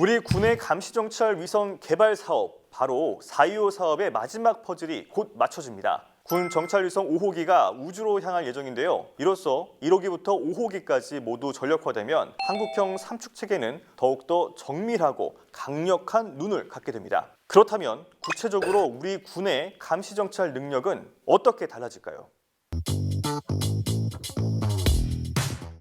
우리 군의 감시정찰 위성 개발 사업, 바로 425 사업의 마지막 퍼즐이 곧 맞춰집니다. 군 정찰 위성 5호기가 우주로 향할 예정인데요. 이로써 1호기부터 5호기까지 모두 전력화되면 한국형 삼축 체계는 더욱더 정밀하고 강력한 눈을 갖게 됩니다. 그렇다면 구체적으로 우리 군의 감시 정찰 능력은 어떻게 달라질까요?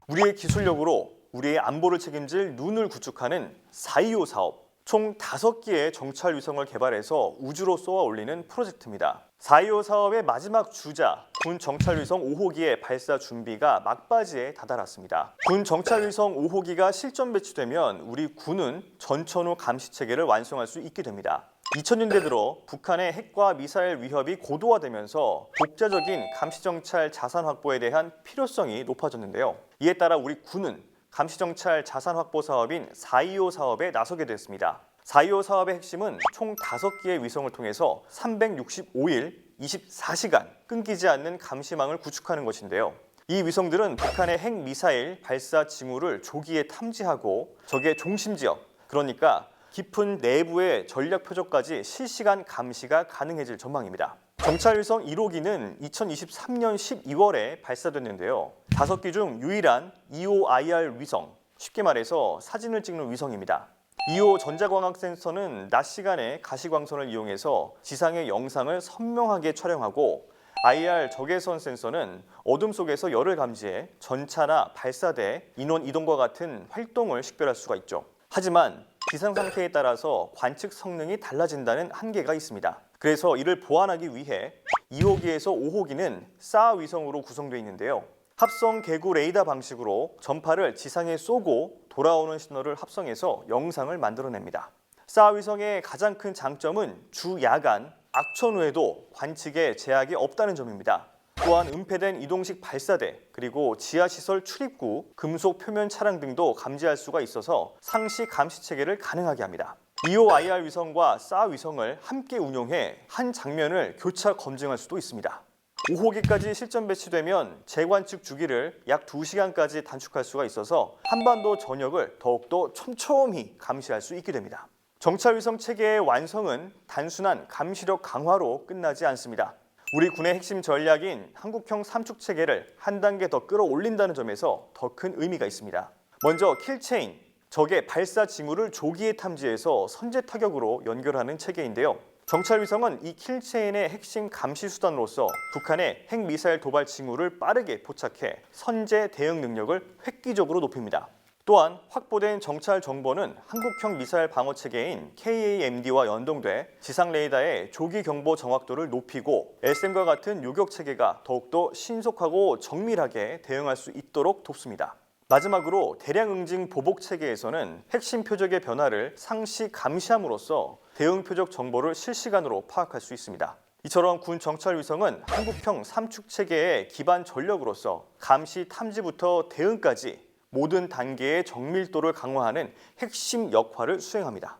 우리의 기술력으로 우리의 안보를 책임질 눈을 구축하는 425 사업. 총 5개의 정찰 위성을 개발해서 우주로 쏘아 올리는 프로젝트입니다. 425 사업의 마지막 주자 군 정찰 위성 5호기의 발사 준비가 막바지에 다다랐습니다. 군 정찰 위성 5호기가 실전 배치되면 우리 군은 전천후 감시 체계를 완성할 수 있게 됩니다. 2000년대 들어 북한의 핵과 미사일 위협이 고도화되면서 독자적인 감시정찰 자산 확보에 대한 필요성이 높아졌는데요. 이에 따라 우리 군은 감시정찰 자산 확보 사업인 425 사업에 나서게 됐습니다. 425 사업의 핵심은 총 5개의 위성을 통해서 365일 24시간 끊기지 않는 감시망을 구축하는 것인데요. 이 위성들은 북한의 핵 미사일 발사 징후를 조기에 탐지하고 적의 중심 지역, 그러니까 깊은 내부의 전략 표적까지 실시간 감시가 가능해질 전망입니다. 정찰위성 1호기는 2023년 12월에 발사됐는데요. 다섯 기 중 유일한 EOIR 위성, 쉽게 말해서 사진을 찍는 위성입니다. 2호 전자광학 센서는 낮 시간에 가시광선을 이용해서 지상의 영상을 선명하게 촬영하고 IR 적외선 센서는 어둠 속에서 열을 감지해 전차나 발사대, 인원 이동과 같은 활동을 식별할 수가 있죠. 하지만 기상 상태에 따라서 관측 성능이 달라진다는 한계가 있습니다. 그래서 이를 보완하기 위해 2호기에서 5호기는 싸 위성으로 구성되어 있는데요. 합성 개구 레이더 방식으로 전파를 지상에 쏘고 돌아오는 신호를 합성해서 영상을 만들어냅니다. 싸 위성의 가장 큰 장점은 주 야간 악천 후에도 관측에 제약이 없다는 점입니다. 또한 은폐된 이동식 발사대 그리고 지하시설 출입구, 금속 표면 차량 등도 감지할 수가 있어서 상시 감시 체계를 가능하게 합니다. 2호 IR 위성과 싸 위성을 함께 운용해 한 장면을 교차 검증할 수도 있습니다. 5호기까지 실전 배치되면 재관측 주기를 약 2시간까지 단축할 수가 있어서 한반도 전역을 더욱더 촘촘히 감시할 수 있게 됩니다. 정찰 위성 체계의 완성은 단순한 감시력 강화로 끝나지 않습니다. 우리 군의 핵심 전략인 한국형 삼축 체계를 한 단계 더 끌어올린다는 점에서 더 큰 의미가 있습니다. 먼저 킬체인, 적의 발사 징후를 조기에 탐지해서 선제 타격으로 연결하는 체계인데요. 정찰 위성은 이 킬체인의 핵심 감시 수단으로서 북한의 핵 미사일 도발 징후를 빠르게 포착해 선제 대응 능력을 획기적으로 높입니다. 또한 확보된 정찰 정보는 한국형 미사일 방어 체계인 KAMD와 연동돼 지상 레이더의 조기 경보 정확도를 높이고 SM과 같은 요격 체계가 더욱더 신속하고 정밀하게 대응할 수 있도록 돕습니다. 마지막으로 대량 응징 보복 체계에서는 핵심 표적의 변화를 상시 감시함으로써 대응 표적 정보를 실시간으로 파악할 수 있습니다. 이처럼 군 정찰 위성은 한국형 삼축 체계의 기반 전력으로서 감시 탐지부터 대응까지 모든 단계의 정밀도를 강화하는 핵심 역할을 수행합니다.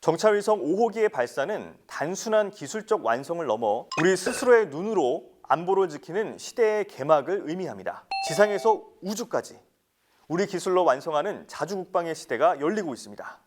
정찰위성 5호기의 발사는 단순한 기술적 완성을 넘어 우리 스스로의 눈으로 안보를 지키는 시대의 개막을 의미합니다. 지상에서 우주까지 우리 기술로 완성하는 자주국방의 시대가 열리고 있습니다.